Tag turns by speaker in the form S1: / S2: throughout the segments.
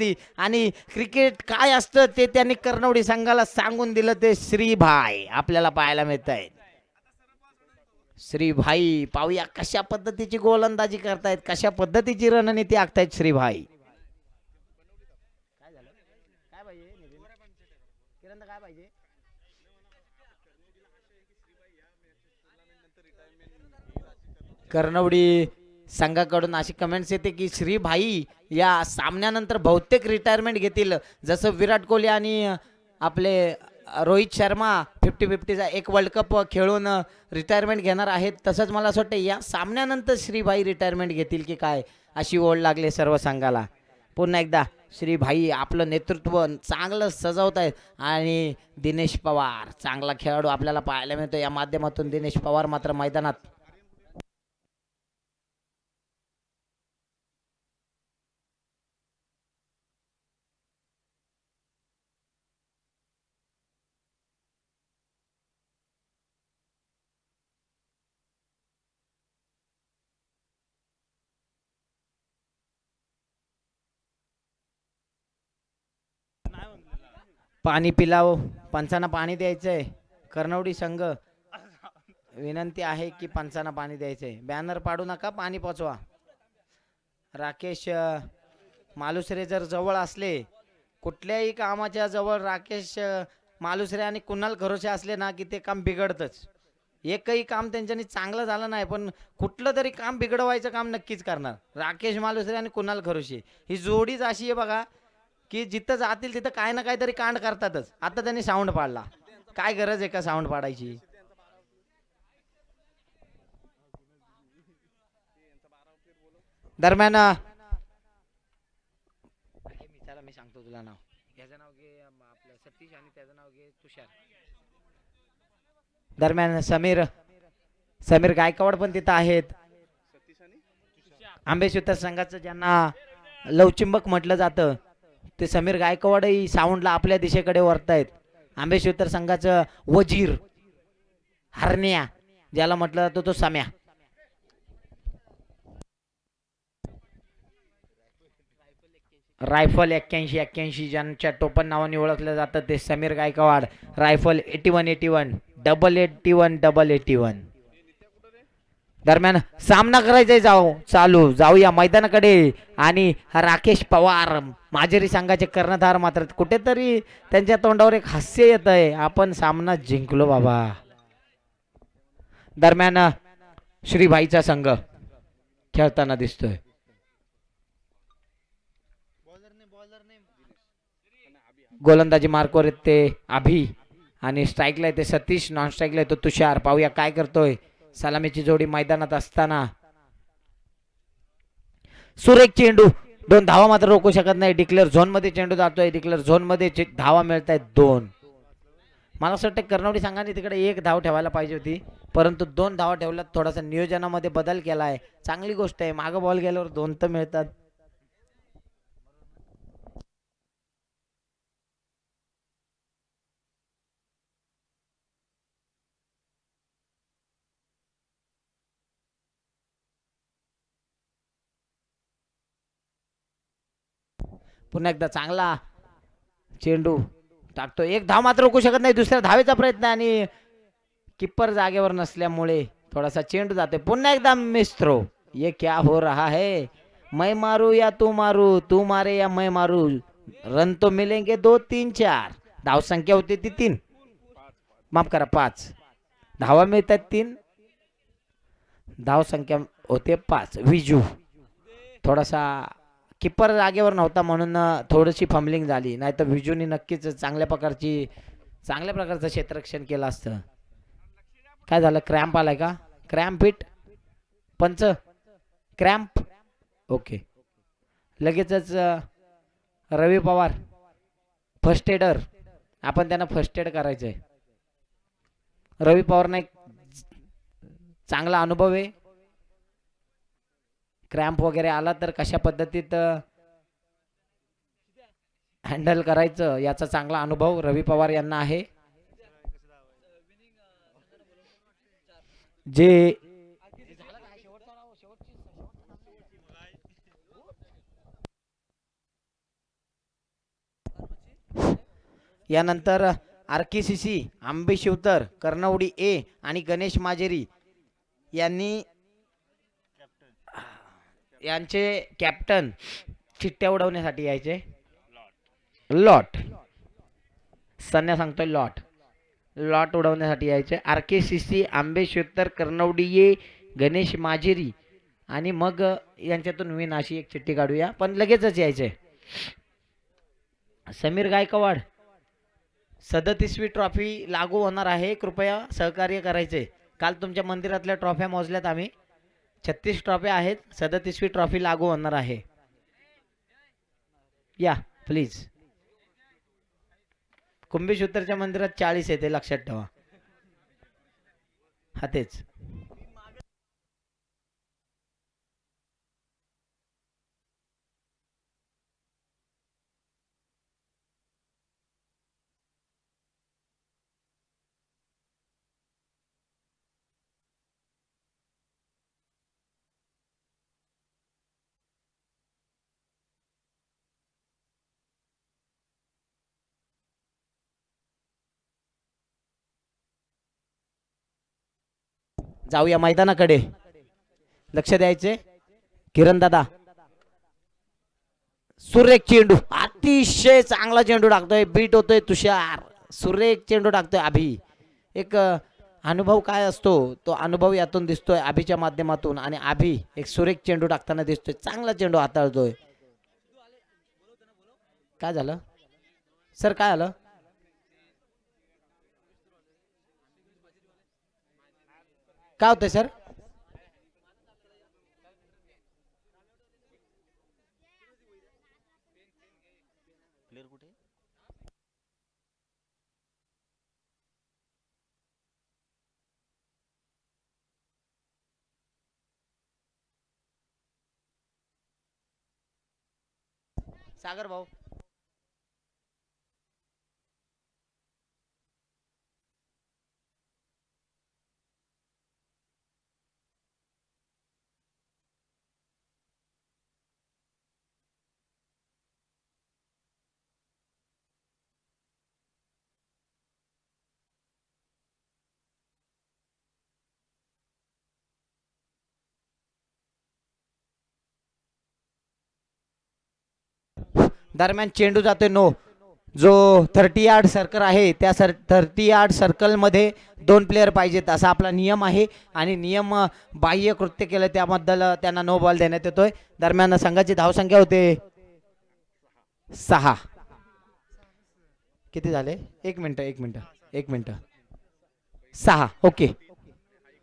S1: घेतली. आणि क्रिकेट काय असतं ते त्यांनी कर्णवडी संघाला सांगून दिलं ते श्रीभाई आपल्याला पाहायला मिळत आहे श्रीभाई पाहूया कशा पद्धतीची गोलंदाजी करतायत कशा पद्धतीची रणनीती आखतायत श्रीभाई. झालं? कर्णवडी संघाकडून अशी कमेंट्स येते की श्रीभाई या सामन्यानंतर बहुतेक रिटायरमेंट घेतील. जसं विराट कोहली आणि आपले रोहित शर्मा फिफ्टी फिफ्टीचा एक वर्ल्ड कप खेळून रिटायरमेंट घेणार आहेत. तसंच मला असं वाटतं या सामन्यानंतर श्रीभाई रिटायरमेंट घेतील की काय अशी ओढ लागली सर्व संघाला. पुन्हा एकदा श्रीभाई आपलं नेतृत्व चांगलं सजवत आहेत. आणि दिनेश पवार चांगला खेळाडू आपल्याला पाहायला मिळतो या माध्यमातून दिनेश पवार मात्र मैदानात पाणी पिलाव. पंचांना पाणी द्यायचंय. कर्णवडी संघ. विनंती आहे की पंचांना पाणी द्यायचंय. बॅनर पाडू नका पाणी पोचवा. राकेश मालुसरे जर जवळ असले कुठल्याही कामाच्या जवळ राकेश मालुसरे आणि कुणाल खरोशे असले ना की ते काम बिघडतंच. एकही काम त्यांच्यानी चांगलं झालं नाही पण कुठलं तरी काम बिघडवायचं काम नक्कीच करणार. राकेश मालुसरे आणि कुणाल खरोशे ही जोडीच अशी आहे बघा की जिथं जातील तिथं काय ना काहीतरी कांड करतातच. आता त्यांनी साऊंड पाडला. काय गरज आहे का साऊंड पाडायची? दरम्यान मी सांगतो तुला नाव. याचं नाव घे आपलं सतीश आणि त्याचं नाव घे तुषार. दरम्यान समीर समीर गायकवाड पण तिथं आहेत. आंबेश्वर संघाचं ज्यांना लवचिंबक म्हटलं जातं ते समीर गायकवाडही साऊंडला आपल्या दिशेकडे वरतायत. आंबेश्वर संघाचं वजीर हरण्या ज्याला म्हटलं जातो तो सम्या. रायफल एक्क्याऐंशी एक्क्याऐंशी ज्यांच्या टोपण नावाने ओळखलं जातं ते Sameer Gaikwad. Rifle eighty one eighty one double eighty one double eighty one. दरम्यान सामना करायचा जाऊ चालू. जाऊया मैदानाकडे. आणि राकेश पवार माजेरी संघाचे कर्णधार मात्र कुठेतरी त्यांच्या तोंडावर एक हास्य येत आहे आपण सामना जिंकलो बाबा. दरम्यान श्रीभाईचा संघ खेळताना दिसतोय. गोलंदाजी मार्कवर येते ते अभि. आणि स्ट्राईकला येते ते सतीश नॉन स्ट्राईकला आहे तो तुषार. पाहूया काय करतोय. सलामीची जोडी मैदानात असताना. सुरेख चेंडू दोन धावा मात्र रोखू शकत नाही. डिक्लेअर झोनमध्ये चेंडू जातोय. डिक्लेअर झोनमध्ये धावा मिळत आहेत दोन. मला असं वाटतं कर्णवडी संघाने तिकडे एक धाव ठेवायला पाहिजे होती. परंतु दोन धावा ठेवल्यात. थोडासा नियोजनामध्ये बदल केला आहे चांगली गोष्ट आहे. मागं बॉल गेल्यावर दोन तर मिळतात. पुन्हा एकदा चांगला चेंडू टाकतो. एक धाव मात्र रोखू शकत नाही दुसऱ्या धावेचा प्रयत्न आणि किप्पर जागेवर नसल्यामुळे थोडासा चेंडू जाते पुन्हा एकदा मिस्त्रो ये क्या हो रहा है? मैं मारू या तू मारू तू मारे या मैं मारू. रन तो मिलेंगे दो तीन चार. धाव संख्या होती ती तीन. माफ करा पाच. धावा मिळतात तीन. धाव संख्या होते पाच. विजू थोडासा किपर जागेवर नव्हता म्हणून थोडीशी फंबलिंग झाली. नाही तर विजूनी नक्कीच चांगल्या प्रकारची चांगल्या प्रकारचं क्षेत्ररक्षण केलं असतं. काय झालं? क्रॅम्प आलाय का? Cramp hit punch. Cramp okay लगेचच रवी पवार. फर्स्ट एडर आपण त्यांना फर्स्ट एड करायचं आहे रवी पवारना एक चांगला अनुभव आहे. क्रॅम्प वगैरे आला तर कशा पद्धतीत हँडल करायचं याचा चांगला अनुभव रवी पवार यांना आहे. जे यानंतर आर के सी सी आंबे शिवतर कर्णवडी ए आणि गणेश माजेरी यांनी यांचे कॅप्टन चिठ्ठ्या उडवण्यासाठी यायचे. लॉट. सन्या सांगतोय लॉट. लॉट उडवण्यासाठी यायचे. आर के सी सी आंबे शिवतर कर्णवडी ए गणेश माजेरी आणि मग यांच्यातून विन अशी एक चिठ्ठी काढूया. पण लगेचच यायचे. समीर गायकवाड सदतीसवी ट्रॉफी लागू होणार आहे. कृपया सहकार्य करायचे. काल तुमच्या मंदिरातल्या ट्रॉफ्या मोजल्यात आम्ही. छत्तीस ट्रॉफ्या आहेत सदतीसवी ट्रॉफी लागू होणार आहे. या प्लीज कुंभेश्वरच्या मंदिरात चाळीस येते लक्षात ठेवा. हा तेच. जाऊया मैदानाकडे. लक्ष द्यायचे. किरण दादा. सुरेख चेंडू. अतिशय चांगला चेंडू टाकतोय. बीट होतोय तुषार. सुरेख चेंडू टाकतोय अभि. एक अनुभव काय असतो? तो अनुभव यातून दिसतोय अभिच्या माध्यमातून आणि अभि एक सुरेख चेंडू टाकताना दिसतोय. चांगला चेंडू हाताळतोय. काय झालं? सर काय आलं? काय होतंय सर? सागर भाऊ। दरम्यान चेंडू जातोय नो. जो थर्टी यार्ड सर्कल आहे त्या सर थर्टी यार्ड सर्कलमध्ये दोन प्लेअर पाहिजेत असा आपला नियम आहे. आणि नियम बाह्य कृत्य केलं त्याबद्दल त्यांना नो बॉल देण्यात येतोय. दरम्यान संघाची धावसंख्या होते सहा. किती झाले? एक मिनटं एक मिनटं एक मिनटं. सहा ओके.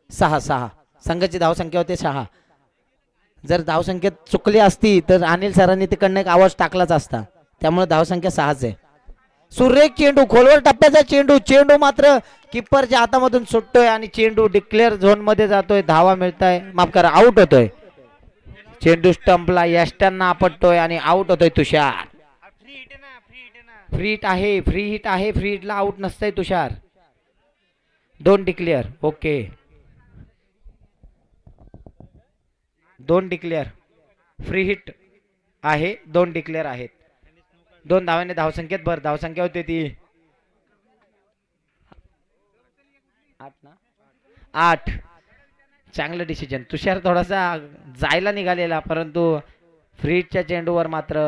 S1: सहा सहा. संघाची धावसंख्या होते सहा. जर धावसंख्येत चुकली असती तर अनिल सरांनी तिकडनं एक आवाज टाकलाच असता. त्यामुळे धावसंख्या सहाच आहे. सुरेख चेंडू खोलवर टप्प्याचा चेंडू चेंडू मात्र किप्परच्या हातामधून सुटतोय आणि चेंडू डिक्लेअर झोनमध्ये जातोय. धावा मिळताय. माफ करा आउट होतोय. चेंडू स्टंपला यष्ट्यांना आपटतोय आणि आउट होतोय तुषार. फ्री हिट आहे फ्री हिट आहे फ्री हिटला आउट नसतंय तुषार. दोन डिक्लेअर ओके दोन डिक्लेअर फ्री हिट आहे दोन डिक्लेअर आहेत. दोन धाव्याने धावसंख्येत भर. धावसंख्या होते ती. आठ ना? आठ. चांगलं डिसिजन तुषार थोडासा जायला निघालेला परंतु फ्रीजच्या चेंडूवर मात्र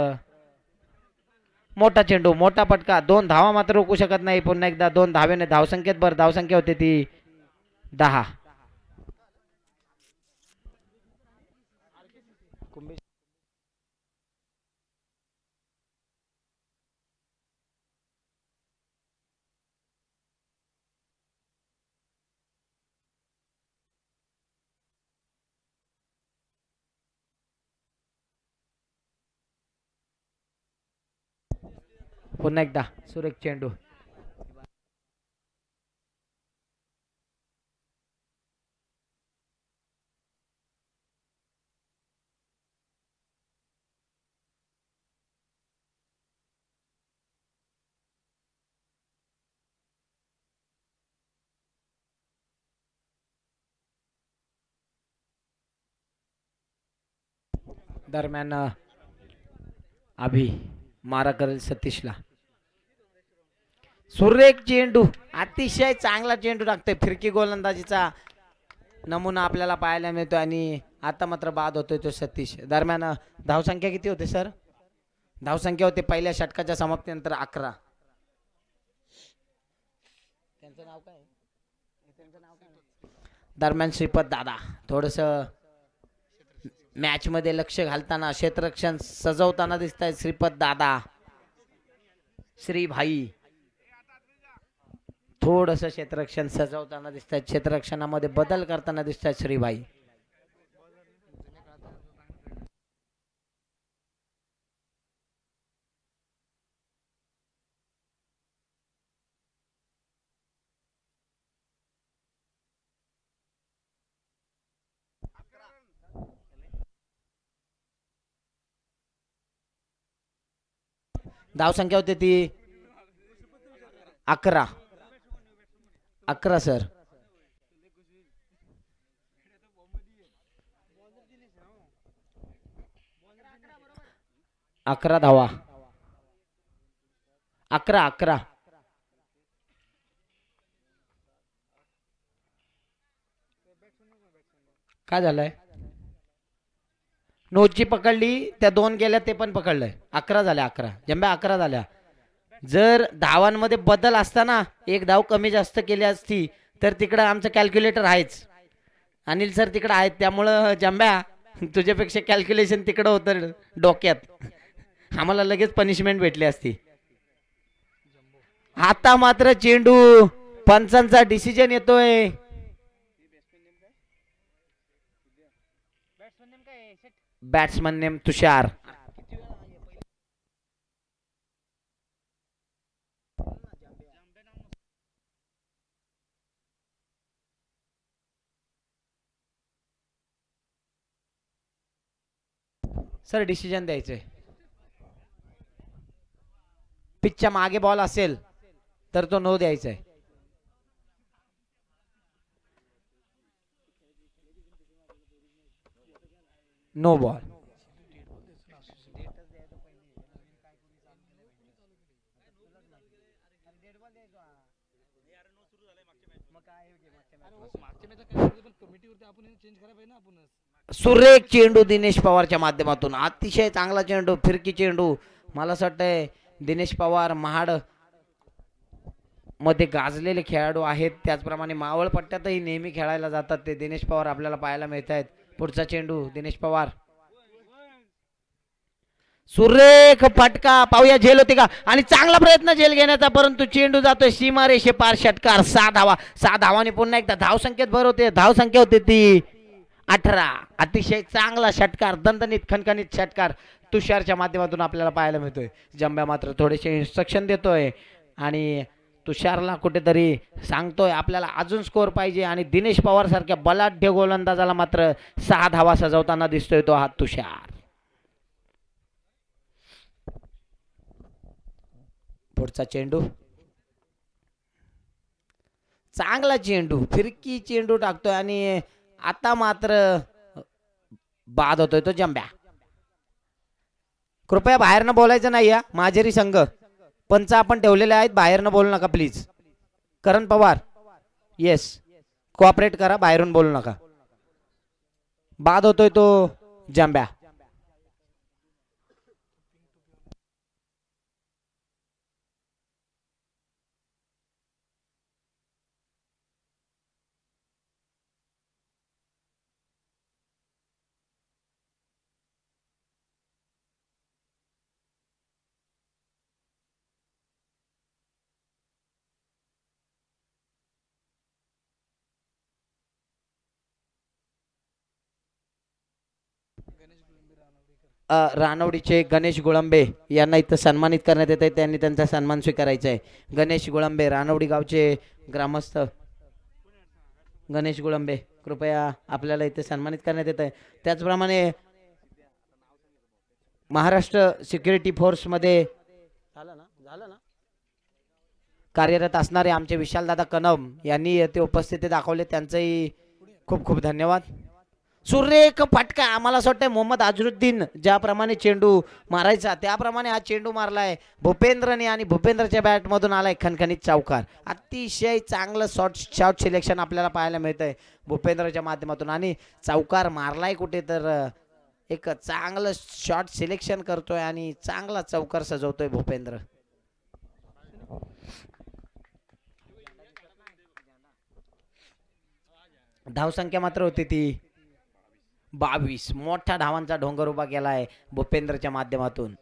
S1: मोठा चेंडू मोठा पटका. दोन धावा मात्र रोखू शकत नाही. पुन्हा एकदा दोन धाव्याने धावसंख्येत भर. धावसंख्या होते ती दहा. पुन्हा एकदा सुरेख चेंडू. दरम्यान अभि मारा करेल सतीशला. सुरेख चेंडू अतिशय चांगला चेंडू टाकतोय फिरकी गोलंदाजीचा. नमुना आपल्याला पाहायला मिळतो आणि आता मात्र बाद होतोय तो सतीश. दरम्यान धावसंख्या किती होते सर? धावसंख्या होते पहिल्या षटकाच्या समाप्तीनंतर अकरा. त्यांचं नाव काय? दरम्यान श्रीपद दादा. थोडस मॅच मध्ये लक्ष घालताना क्षेत्ररक्षण सजवताना दिसत आहेत श्रीपद दादा. श्री भाई थोडस क्षेत्ररक्षण सजवताना दिसतात क्षेत्ररक्षणामध्ये बदल करताना दिसतात श्रीबाई. धावसंख्या होती ती अकरा. अकरा सर. अकरा धावा अकरा अकरा. काय झालंय? नोटची पकडली त्या दोन गेल्या ते पण पकडलंय. अकरा झाल्या अकरा. जंब्या अकरा झाल्या. जर धावांमध्ये बदल असताना एक धाव कमी जास्त केली असती तर तिकडं आमचं कॅल्क्युलेटर आहेच. अनिल सर तिकडं आहेत त्यामुळं जंब्या तुझ्यापेक्षा कॅल्क्युलेशन तिकडं होतं डोक्यात. आम्हाला लगेच पनिशमेंट भेटली असती. आता मात्र चेंडू पंचांचा डिसिजन येतोय. Batsman name Tushar. Sir decision द्यायचंय. पिचच्या मागे बॉल असेल तर तो नो द्यायचा आहे नो बॉल सुरेख चेंडू दिनेश पवारच्या माध्यमातून. अतिशय चांगला चेंडू फिरकी चेंडू. मला असं वाटतंय दिनेश पवार महाडमध्ये गाजलेले खेळाडू आहेत. त्याचप्रमाणे मावळ पट्ट्यातही नेहमी खेळायला जातात ते. दिनेश पवार आपल्याला पाहायला मिळत आहेत. पुढचा चेंडू दिनेश पवार. सुरेख फटका पाहूया झेल होते का? आणि चांगला प्रयत्न झेल घेण्याचा परंतु चेंडू जातोय सीमारेषे पार षटकार. सहा धावा सहा धावाने पुन्हा एकदा धाव संख्येत भर होते. धाव संख्या होते ती. अठरा. अतिशय चांगला षटकार दणदणीत खणखणीत षटकार तुषारच्या माध्यमातून आपल्याला पाहायला मिळतोय. जंब्या मात्र थोडेसे इन्स्ट्रक्शन देतोय आणि तुषारला कुठेतरी सांगतोय आपल्याला अजून स्कोअर पाहिजे आणि दिनेश पवारसारख्या बलाढ्य गोलंदाजाला मात्र सहा धावा सजवताना दिसतोय तो हा तुषार. पुढचा चेंडू. चांगला चेंडू फिरकी चेंडू टाकतोय आणि आता मात्र बाद होतोय तो जंब्या. कृपया बाहेरनं बोलायचं नाही या माझेरी संघ. पंच आपण ठेवलेले आहेत बाहेरनं बोलू नका please Karan Pawar. Yes cooperate करा बाहेरून बोलू नका. बाद होतोय तो जंब्या. रानवडीचे गणेश गुळंबे यांना इथं सन्मानित करण्यात येत आहे त्यांनी त्यांचा सन्मान स्वीकारायचा आहे गणेश गुळंबे रानवडी गावचे ग्रामस्थ. गणेश गुळंबे कृपया आपल्याला इथे सन्मानित करण्यात येत आहे त्याचप्रमाणे महाराष्ट्र सिक्युरिटी फोर्समध्ये झालं ना? झालं ना? कार्यरत असणारे आमचे विशालदादा कनम यांनी ते उपस्थिती दाखवले. त्यांचंही खूप खूप धन्यवाद. सुरेख फटका. आम्हाला असं वाटतंय मोहम्मद अजरुद्दीन ज्याप्रमाणे चेंडू मारायचा त्याप्रमाणे हा चेंडू मारलाय. भूपेंद्रने आणि भूपेंद्रच्या बॅटमधून आलाय खणखणीत चौकार. अतिशय चांगलं शॉर्ट शॉर्ट सिलेक्शन आपल्याला पाहायला मिळतंय भूपेंद्रच्या माध्यमातून. आणि चौकार मारलाय कुठे तर एक चांगलं शॉर्ट सिलेक्शन करतोय आणि चांगला चौकार सजवतोय भूपेंद्र. धावसंख्या मात्र होती ती. बावीस. मोठ्या धावांचा ढोंगर उभा केला आहे भूपेंद्रच्या माध्यमातून.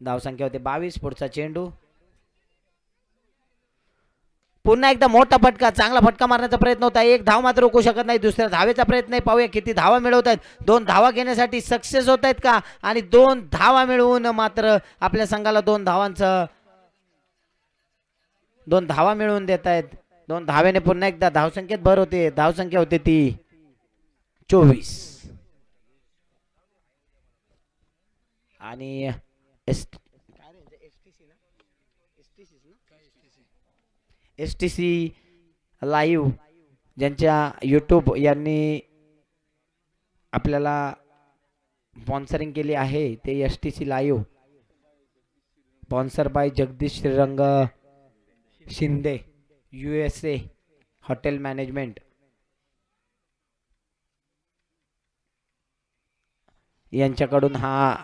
S1: धावसंख्या होती बावीस पुढचा चेंडू. पुन्हा एकदा मोठा फटका चांगला फटका मारण्याचा प्रयत्न होता एक धाव मात्र रोखू शकत नाही दुसऱ्या धावेचा प्रयत्न आहे. पाहूया किती धावा मिळवत आहेत दोन धावा घेण्यासाठी सक्सेस होत आहेत का? आणि दोन धावा मिळवून मात्र आपल्या संघाला दोन धावांचं दोन धावा मिळवून देत आहेत दोन धावेने पुन्हा एकदा धावसंख्येत भर होते. धावसंख्या होते ती. चोवीस. आणि S S T C live ज्यांच्या यूट्यूब यांनी आपल्याला स्पॉन्सरिंग केली आहे ते S T C live. Sponsor by Jagdish Shrirang Shinde U S A hotel management यांच्याकडून हा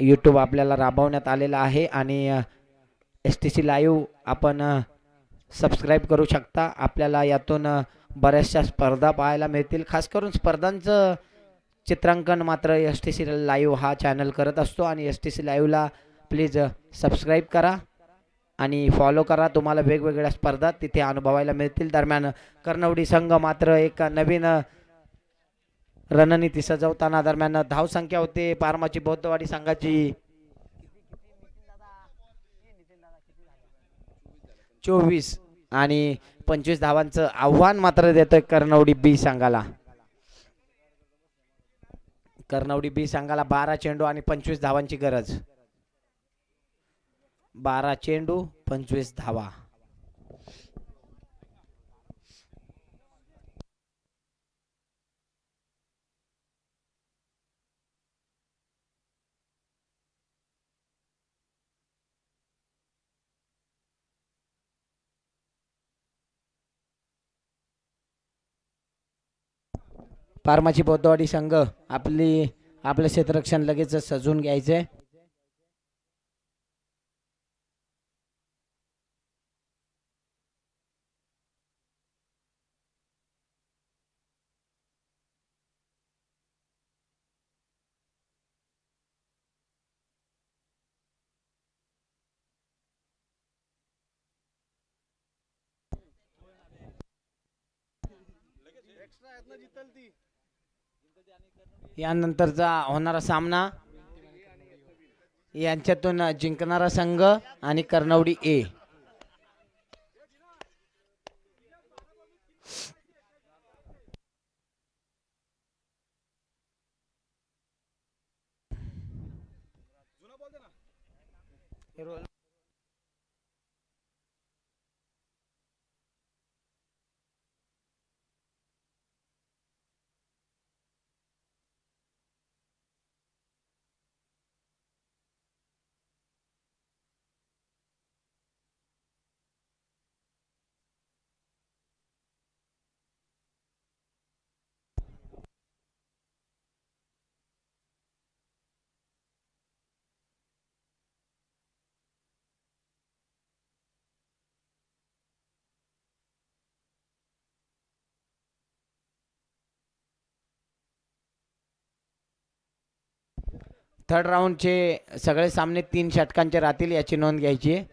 S1: यूट्यूब आपल्याला राबवण्यात आलेला आहे आणि एस टी सी लाईव्ह आपण सबस्क्राईब करू शकता. आपल्याला यातून बऱ्याचशा स्पर्धा पाहायला मिळतील. खास करून स्पर्धांचं चित्रांकन मात्र एस टी सी लाईव्ह हा चॅनल करत असतो आणि एस टी सी लाईव्हला प्लीज सबस्क्राईब करा आणि फॉलो करा. तुम्हाला वेगवेगळ्या स्पर्धा तिथे अनुभवायला मिळतील. दरम्यान कर्णवडी संघ मात्र एक नवीन रणनीती सजवताना दरम्यान धावसंख्या होते. पारमाची बौद्धवाडी संघाची. चोवीस आणि पंचवीस धावांचं आव्हान मात्र देतोय कर्णवडी बी संघाला. कर्णवडी बी संघाला बारा चेंडू आणि पंचवीस धावांची गरज. बारा चेंडू पंचवीस धावा. फार्माची बौद्धवाडी संघ आपली आपलं क्षेत्ररक्षण लगेच घ्यायचं. आहे यानंतरचा होणारा सामना यांच्यातून जिंकणारा संघ आणि कर्णवडी ए. थर्ड राऊंडचे सगळे सामने तीन षटकांचे राहतील याची नोंद घ्यायची आहे.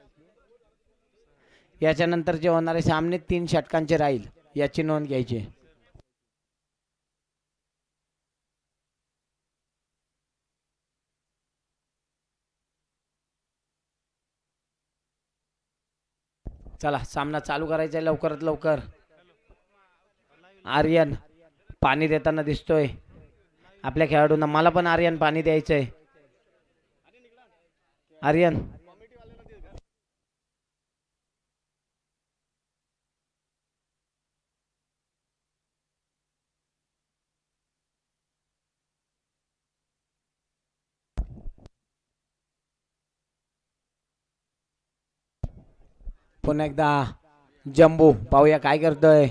S1: याच्यानंतर जे होणारे सामने तीन षटकांचे राहील याची नोंद घ्यायची आहे. चला सामना चालू करायचा आहे लवकरात लवकर आर्यन पाणी देताना दिसतोय आपल्या खेळाडूंना मला पण आर्यन पाणी द्यायचंय आर्यन. पुन्हा एकदा जम्बू पाहूया काय करतोय.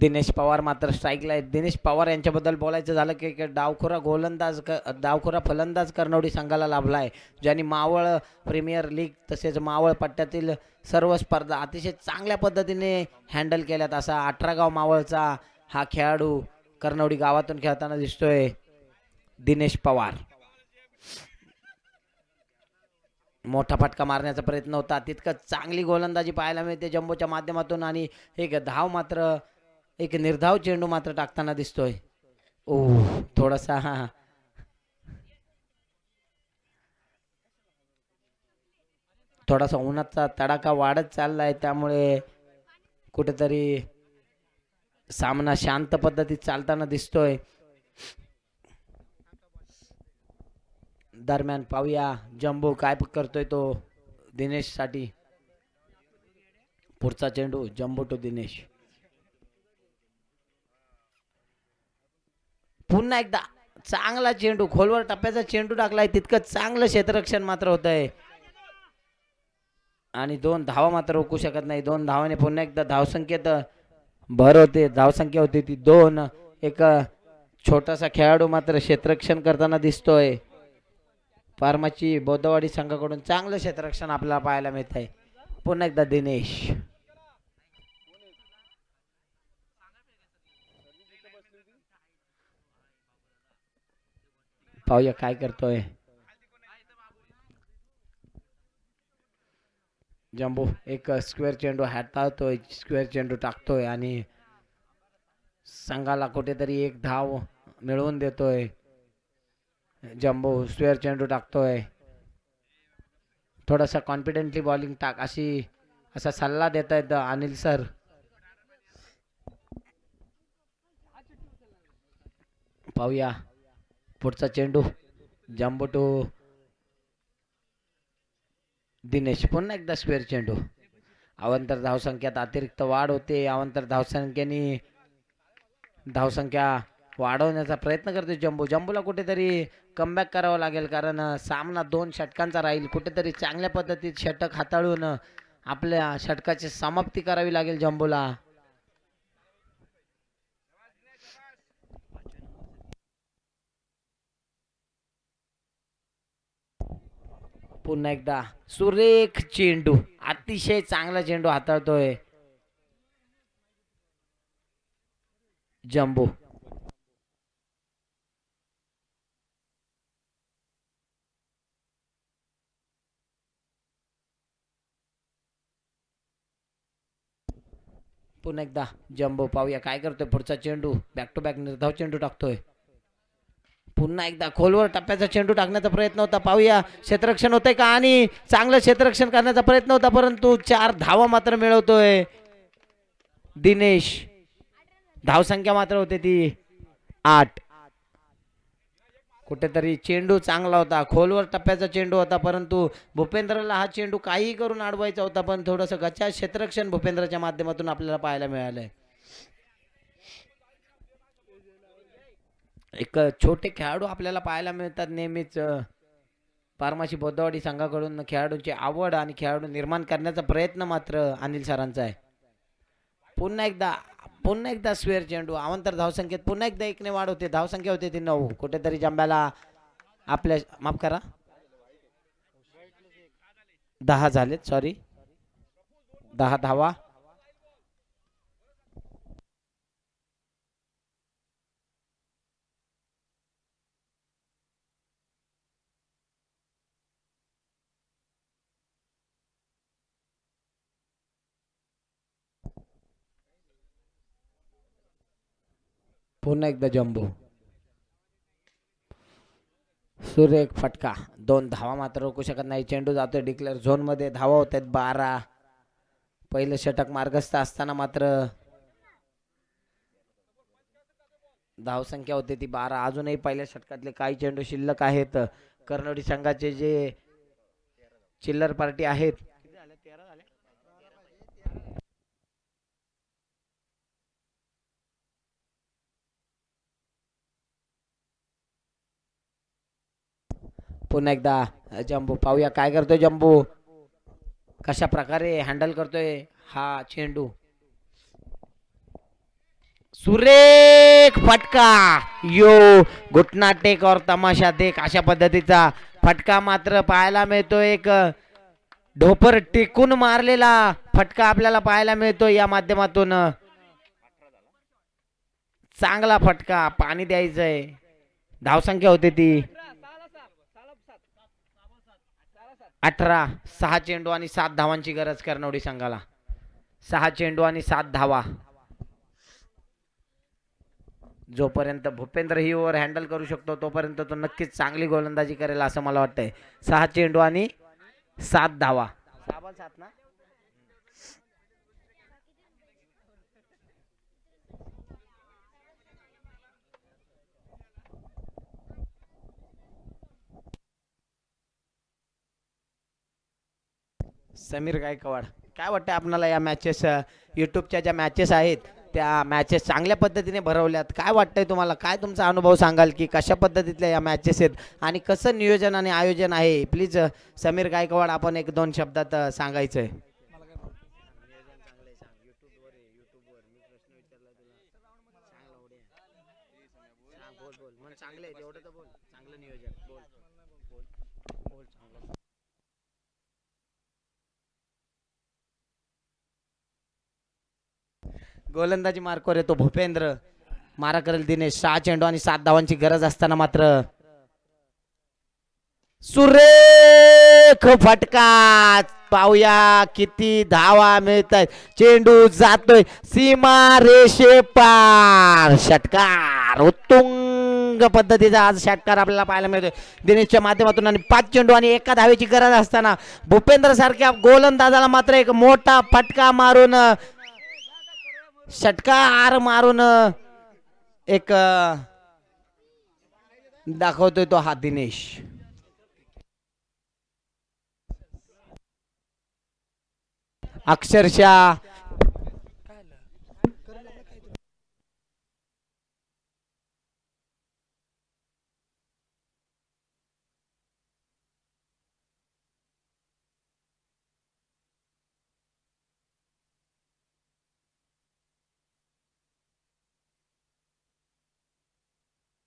S1: दिनेश पवार मात्र स्ट्राईकला आहेत. दिनेश पवार यांच्याबद्दल बोलायचं झालं की डावखुरा डावखोरा गोलंदाज क डावखोरा फलंदाज कर्नवडी संघाला लाभला आहे. ज्यांनी मावळ प्रीमियर लीग तसेच मावळ पट्ट्यातील सर्व स्पर्धा अतिशय चांगल्या पद्धतीने हँडल केल्यात असा अठरा गाव मावळचा हा खेळाडू कर्नवडी गावातून खेळताना दिसतोय दिनेश पवार. मोठा फटका मारण्याचा प्रयत्न होता. तितकं चांगली गोलंदाजी पाहायला मिळते जम्बोच्या माध्यमातून आणि एक धाव मात्र एक निर्धाव चेंडू मात्र टाकताना दिसतोय. ओ थोडासा हा थोडासा उन्हाचा तडाखा वाढत चाललाय त्यामुळे कुठेतरी सामना शांत पद्धतीत चालताना दिसतोय. दरम्यान पाहूया जम्बो काय करतोय तो दिनेशसाठी पुढचा चेंडू जम्बो टू दिनेश. पुन्हा एकदा चांगला चेंडू खोलवर टप्प्याचा चेंडू टाकलाय तितकं चांगलं क्षेत्ररक्षण मात्र होत आहे आणि दोन धावा मात्र रोखू शकत नाही. दोन धावाने पुन्हा एकदा धावसंख्येत भर होते. धावसंख्या होती ती दोन. एक छोटासा खेळाडू मात्र क्षेत्ररक्षण करताना दिसतोय. फार्माची बौद्धवाडी संघाकडून चांगलं क्षेत्ररक्षण आपल्याला पाहायला मिळत आहे पुन्हा एकदा दिनेश. पाहूया काय करतोय जम्बो एक स्क्वेअर चेंडू हाताळतोय स्क्वेअर चेंडू टाकतोय आणि संघाला कुठेतरी एक धाव मिळवून देतोय जम्बो स्क्वेअर चेंडू टाकतोय थोडासा कॉन्फिडेंटली बॉलिंग टाक अशी असा सल्ला देत आहेत अनिल सर पाहूया पुढचा चेंडू जम्बो टू दिनेश पुन्हा एकदा स्क्वेअर चेंडू. अवंतर धावसंख्यात अतिरिक्त वाढ होते. अवंतर धावसंख्येने धावसंख्या वाढवण्याचा प्रयत्न करते जम्बू. जम्बूला कुठेतरी कमबॅक करावं लागेल कारण सामना दोन षटकांचा राहील. कुठेतरी चांगल्या पद्धतीत षटक हाताळून आपल्या षटकाची समाप्ती करावी लागेल जम्बूला. पुन्हा एकदा. सुरेख चेंडू. अतिशय चांगला चेंडू हाताळतोय. जम्बो. पुन्हा एकदा जम्बो पाहूया. काय करतोय पुढचा चेंडू? बॅक टू बॅक निर्धाव चेंडू टाकतोय. पुन्हा एकदा खोलवर टप्प्याचा चेंडू टाकण्याचा प्रयत्न होता. पाहूया क्षेत्ररक्षण होते का? आणि चांगलं क्षेत्ररक्षण करण्याचा प्रयत्न होता परंतु चार धावा मात्र मिळवतोय. दिनेश. धावसंख्या मात्र होते ती आठ. कुठेतरी चेंडू चांगला होता. खोलवर टप्प्याचा चेंडू होता परंतु भूपेंद्रला हा चेंडू काहीही करून अडवायचा होता पण थोडंसं गचा क्षेत्ररक्षण भूपेंद्रच्या माध्यमातून आपल्याला पाहायला मिळालंय. एक छोटे खेळाडू आपल्याला पाहायला मिळतात नेहमीच. अ, फार्माशी बौद्धवाडी संघाकडून खेळाडूंची आवड आणि खेळाडू निर्माण करण्याचा प्रयत्न मात्र अनिल सरांचा आहे. पुन्हा एकदा पुन्हा एकदा स्वेअर चेंडू अवंतर धावसंख्येत पुन्हा एकदा एकने वाढ होते धावसंख्या होते ती नऊ. कुठेतरी जंब्याला आपल्या माफ करा. दहा झालेत सॉरी दहा धावा पुन्हा एकदा जम्बो. एक फटका. दोन धावा मात्र रोखू शकत नाही. चेंडू जातोय डिक्लेअर झोनमध्ये धावा होत आहेत बारा. पहिलं षटक मार्गस्थ असताना मात्र धावसंख्या होते ती बारा. अजूनही पहिल्या षटकातले काही चेंडू शिल्लक आहेत. कर्नोडी संघाचे जे चिल्लर पार्टी आहेत पुन्हा एकदा जम्बू पाहूया काय करतोय जम्बू कशा प्रकारे हँडल करतोय हा चेंडू. सुरेख फटका. यो घुटना टेक और तमाशा टेक अशा पद्धतीचा फटका मात्र पाहायला मिळतो एक ढोपर टेकून मारलेला फटका आपल्याला पाहायला मिळतो या माध्यमातून. चांगला फटका पाणी द्यायचंय. धावसंख्या होती ती. अठरा सहा चेंडू आणि सात धावांची गरज करनवडी संघाला. सहा चेंडू आणि सात धावा. जोपर्यंत भूपेंद्र ही ओव्हर हँडल करू शकतो तोपर्यंत तो नक्कीच चांगली गोलंदाजी करेल असं मला वाटतंय. सहा चेंडू आणि सात धावा. सहा सात ना समीर गायकवाड काय वाटतं आपणाला या मॅचेस यूट्यूबच्या ज्या मॅचेस आहेत त्या मॅचेस चांगल्या पद्धतीने भरवल्यात? काय वाटतंय तुम्हाला? काय तुमचा अनुभव सांगाल की कशा पद्धतीतल्या या मॅचेस आहेत? आणि कसं नियोजन आणि आयोजन आहे? प्लीज समीर गायकवाड आपण एक दोन शब्दात सांगायचं आहे गोलंदाजी मार्कवर येतो भूपेंद्र. मारा करेल दिनेश. सहा चेंडू आणि सात धावांची गरज असताना मात्र. सुरेख फटका. पाहूया किती धावा मिळत आहेत चेंडू जातोय. सीमा रेषे पार. षटकार. उत्तुंग पद्धतीचा आज षटकार आपल्याला पाहायला मिळतोय. दिनेशच्या माध्यमातून आणि पाच चेंडू आणि एका धावेची गरज असताना भूपेंद्र सारख्या गोलंदाजाला मात्र एक मोठा फटका मारून षटकार मारून एक दाखवतोय तो हा दिनेश. अक्षरशः